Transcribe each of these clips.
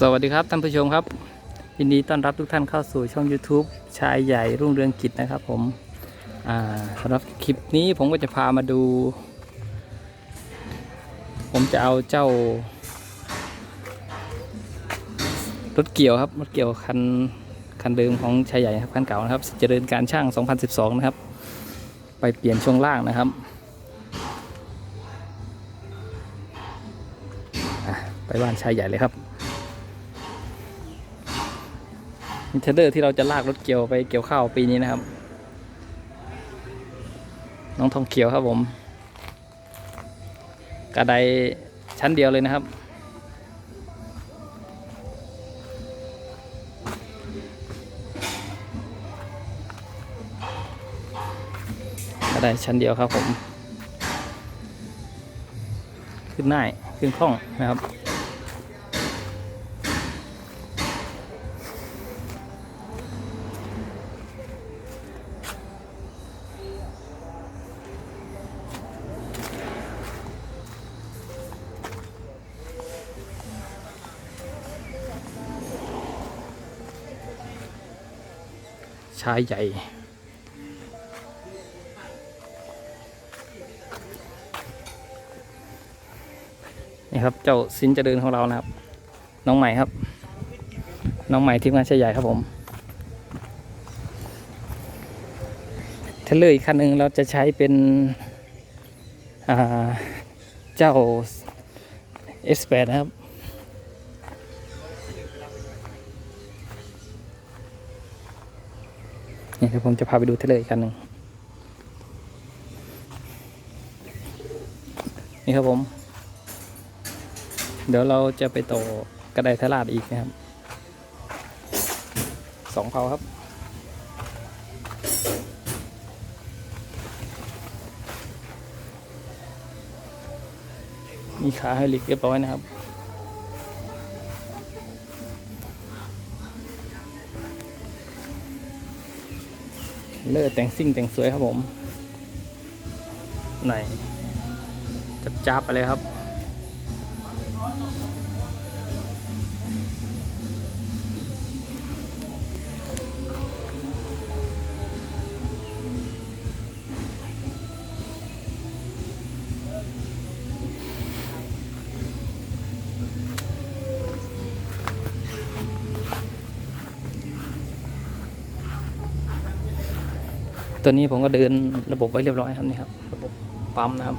สวัสดีครับท่านผู้ชมครับยินดีต้อนรับทุกท่านเข้าสู่ช่อง YouTube ชายใหญ่รุ่งเรืองกิจนะครับผมสำหรับคลิปนี้ผมก็จะพามาดู ผมจะเอาเจ้า รถเกี่ยวครับรถเกี่ยวคันคันเดิมของชายใหญ่ครับคันเก่านะครับเจริญการช่าง 2012 นะครับ ไปเปลี่ยนช่วงล่างนะครับไปบ้านชายใหญ่เลยครับ เทรเลอร์ที่เราจะลากรถเกี่ยวไปเกี่ยวข้าวปีนี้นะครับ น้องทองเขียวครับผม กระไดชั้นเดียวเลยนะครับ กระไดชั้นเดียวครับผม ขึ้นง่ายขึ้นคล่องนะครับ ชายใหญ่ นี่ครับเจ้าสินเจริญของเรานะครับ น้องใหม่ครับ น้องใหม่ทีมงานชายใหญ่ครับผมเทรลเลอร์อีกคันหนึ่งเราจะใช้เป็นอ่าเจ้า S8 นะครับ นี่เดี๋ยวผมจะพาไปดูทรลเลยอีกคันหนึ่งนี่ครับผม เดี๋ยวเราจะไปต่อกระไดทลาดอีกนะครับสองเผาครับมีขาให้หลิกเรียบร้อยนะครับ เลือแต่งซิ่งแต่งสวยครับผมไหนจับจับไปเลยครับ ตัวนี้ผมก็เดินระบบไว้เรียบร้อยครับนี่ครับ ระบบปั๊มนะครับ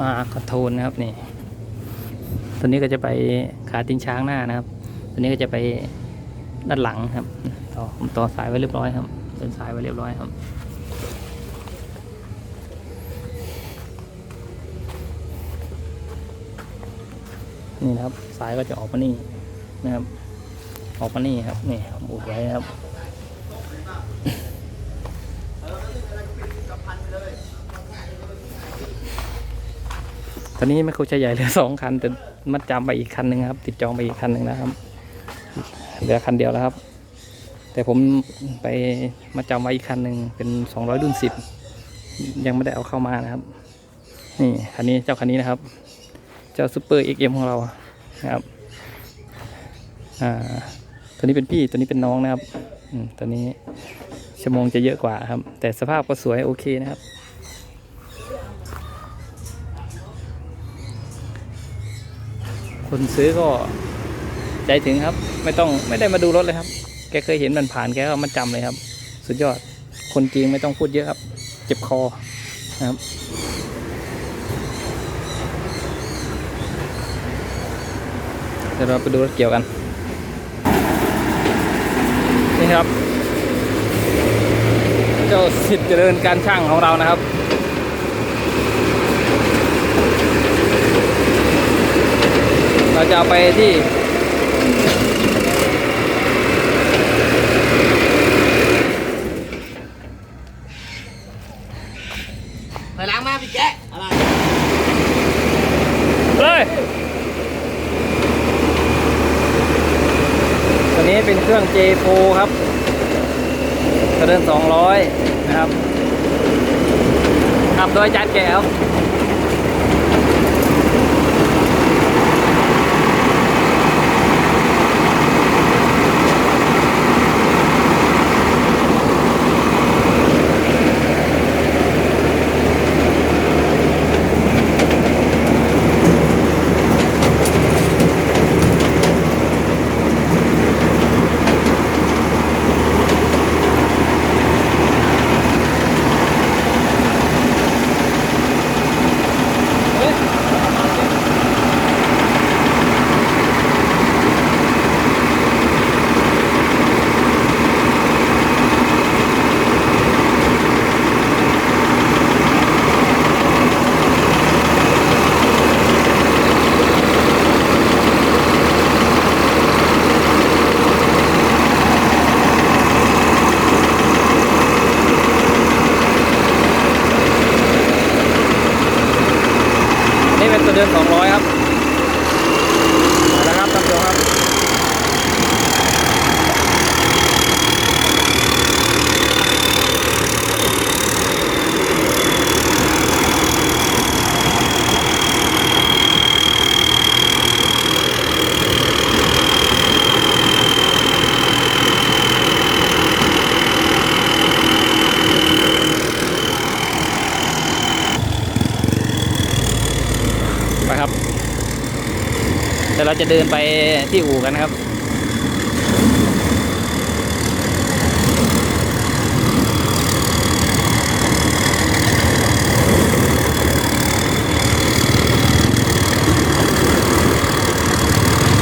มาคอนโทรลนะครับนี่ ตัวนี้ก็จะไปขาตีนช้างหน้านะครับ ตัวนี้ก็จะไปด้านหลังครับ ต่อผมต่อสายไว้เรียบร้อยครับเดินสายไว้เรียบร้อยครับนี่นะครับสายก็จะออกมานี่นะครับ ออกมานี่ครับนี่บุดไว้ครับ อนนี้ไม่คุยใหญ่เหลือสองคันแต่มัดจำไปอีกคันหนึ่งครับ ติดจองไปอีกคันหนึ่งนะครับ เหลือคันเดียวแล้วครับ แต่ผมไปมาจำไว้อีกคันหนึ่งเป็นสองร้อยรุ่นสิบยังไม่ได้เอาเข้ามานะครับนี่คันนี้เจ้าคันนี้นะครับ เจ้าซูเปอร์เอ็กเอ็มของเรานะครับอ่าตัวนี้เป็นพี่ตัวนี้เป็นน้องนะครับอืมตัวนี้ชั่วโมงจะเยอะกว่าครับ แต่สภาพก็สวยโอเคนะครับ คนซื้อก็ใจถึงครับ ไม่ต้องไม่ได้มาดูรถเลยครับ แกเคยเห็นมันผ่านแกก็มาจำเลยครับ สุดยอดคนจริงไม่ต้องพูดเยอะครับ เจ็บคอนะครับเดี๋ยวเราไปดูรถเกี่ยวกัน นี่ครับ เจ้าสิทธิ์เจริญการช่างของเรานะครับ เราจะเอาไปที่ถอยหลังมาพี่แจ๊ะอะไรเลยตัวนี้เป็นเครื่อง J4 ครับกระเดิน200 นะครับขับโดยจานแก้ว เดินสองร้อยครับมาแล้วครับท่านผู้ชมครับ ไปครับเดี๋ยวเราจะเดินไปที่อู่กันนะครับ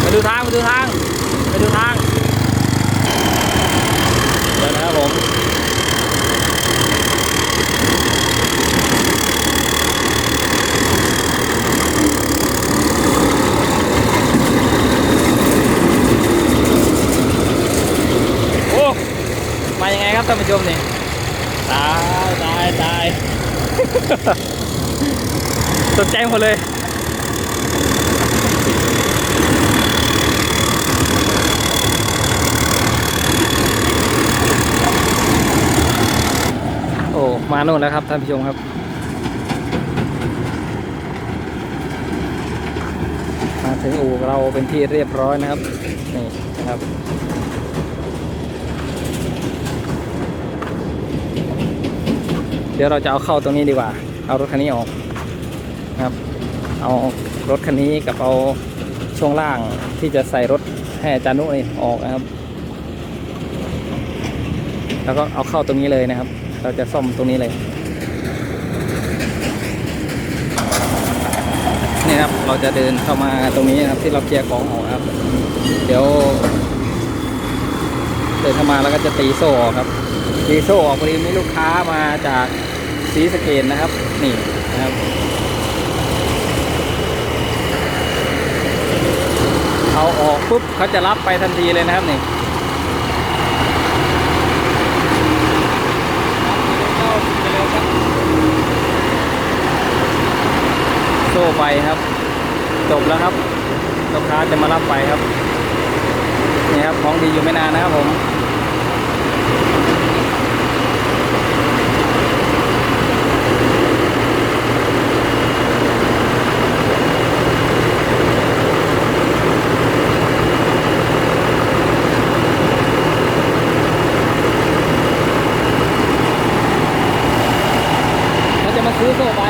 ไปดูทาง ไปดูทาง ไปดูทาง เดี๋ยวนะครับผม โอ้ มายังไงครับท่านผู้ชมนี่ตายตายตาย ตกใจหมดเลย โอ้ มาโน่นแล้วครับท่านผู้ชมครับ มาถึงอู่เราเป็นที่เรียบร้อยนะครับ นี่นะครับ เดี๋ยวเราจะเอาเข้าตรงนี้ดีกว่า เอารถคันนี้ออกนะครับ เอารถคันนี้กับเอาช่วงล่างที่จะใส่รถให้อาจารย์นุนี่ออกนะครับ แล้วก็เอาเข้าตรงนี้เลยนะครับ เราจะซ่อมตรงนี้เลย นี่ครับ เราจะเดินเข้ามาตรงนี้นะครับ ที่เราเคลียร์ของออกครับ เดี๋ยว ดินเข้ามาแล้วก็จะตีโซ่ออกครับ ตีโซ่ออกพอดีมีลูกค้ามาจากศรีสเกดนะครับ นี่นะครับเอาออกปุ๊บเขาจะรับไปทันทีเลยนะครับนี่โซ่ไปครับ จบแล้วครับลูกค้าจะมารับไปครับ นี่ครับของดีอยู่ไม่นานนะครับผมเขาจะมาซื้อโซ่ไป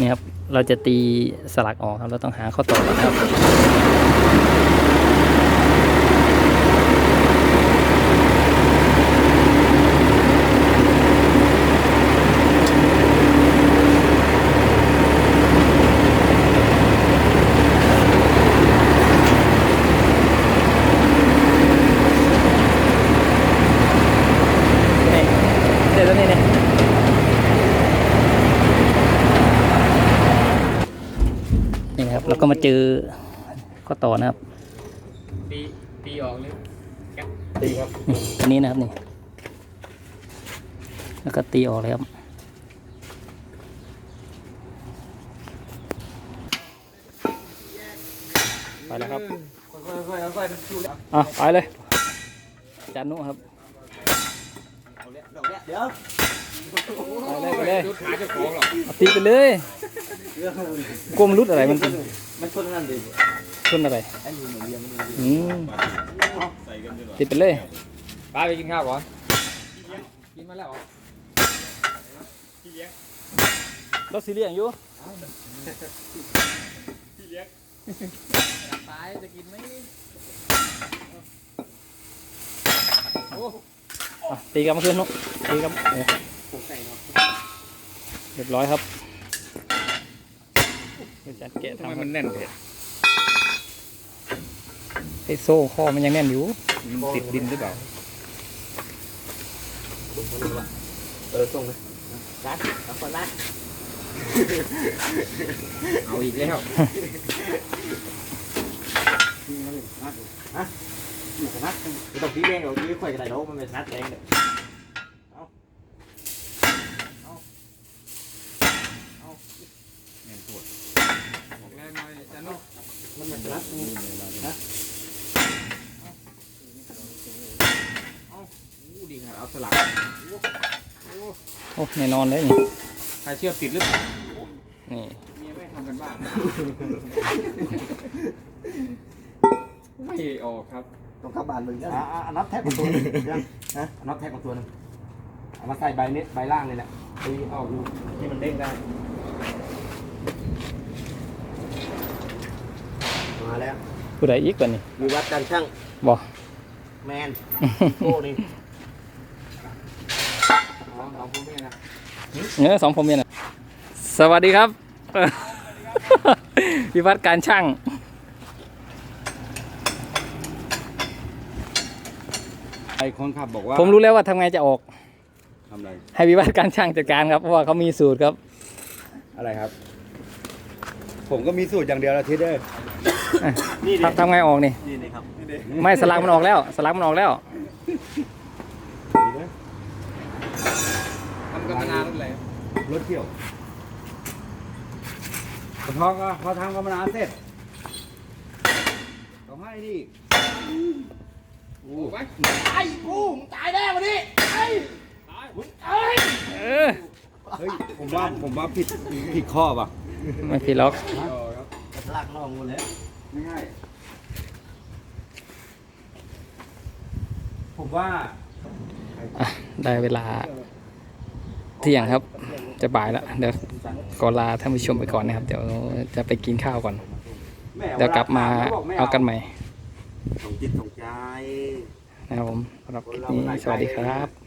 นี่ครับ เราจะตีสลักออกครับ เราต้องหาข้อต่อครับ นี่เสร็จแล้วนี่นี่นี่นะครับ แล้ว ก็มาเจอข้อต่อนะครับตีตีออกเลยตีครับนี่อันนี้นะครับนี่แล้วก็ตีออกเลยครับไปแล้วครับค่อยๆค่อยๆดูแล้วอะไปเลยจานนุครับเดี๋ยวไปเลยไปเลยดูขาเจ้าของหรอเอาตีไปเลย กลมรุดอะไรมันเป็นมันชนนั่นดิชนอะไรไอ้หนูเหมือนเรียงมันอืมตีไปเลยป้าไปกินข้าวก่อนกินมาแล้วเหรอรถซีเรียงอยู่ตายจะกินไหมอะตีกลับมาคืนนุตีกลับเออผมใส่เนาะเรียบร้อยครับ แกะทำไมมันแน่นเผ็ดไอโซ่ข้อมันยังแน่นอยู่ มันติดดินหรือเปล่าเออส่งเลยรัดเอาคนรัดเอาอีกแล้วอยู่กนัดไต้องพี่แดงหรอกพี่ข่อยกันได้แล้มันเป็นนัดแดงเนี่ยเอาเอาเอาแน่นปวด อมันมันรัดนี่นะเอาอู้ดีครับเอาสลักโอ้แน่นอนเลยนี่ใครเชื่อติดหรือเปล่านี่เมียไม่ทำกันบ้างไม่ออกครับตรงข้าบานมึงอะอะนับแท็กมาตัวหนึงยังฮะนับแท็กมาตัวหนึงเอามาใส่ใบนี้ใบล่างเลยแหละตีออกดูที่มันเด้งได้ มาแล้วผู้ใดอีกกว่านี่มีวัดการช่างบอกแมนโก้นี่อ๋อเอาพวกนี้นะเนื้อสองผมเนี่ยนะสวัสดีครับวิวัฒน์การช่างไอคนขับบอกว่าผมรู้แล้วว่าทำไงจะออก ทำอะไร ให้วิวัฒน์การช่างจัดการครับเพราะว่าเขามีสูตรครับ อะไรครับ ผมก็มีสูตรอย่างเดียวละทิศเด้อ ทำทำไงออกนี่ นี่นี่ครับนี่เด้ไม่สลักมันออกแล้ว สลักมันออกแล้ว ทำกันมานานแล้วแหละรถเกี่ยวกระท้องก็พอทำกันมานานเสร็จต้องให้ดิโอ้ไปไอ้กูมึงตายแน่วันนี้ไอ้มึงเอ้ยเออ เฮ้ยผมว่าผมว่าผิดผิดข้อป่ะไม่ผิดหรอกต่อครับลากน้องหมดแล้ว ไม่ใช่ผมว่าอะได้เวลาเที่ยงครับ จะบ่ายแล้วเดี๋ยวขอลาท่านผู้ชมไปก่อนนะครับ เดี๋ยวจะไปกินข้าวก่อน แม่เดี๋ยวกลับมาเอากันใหม่ส่งจิตส่งใจนะครับผมสำหรับคลิปนี้สวัสดีครับ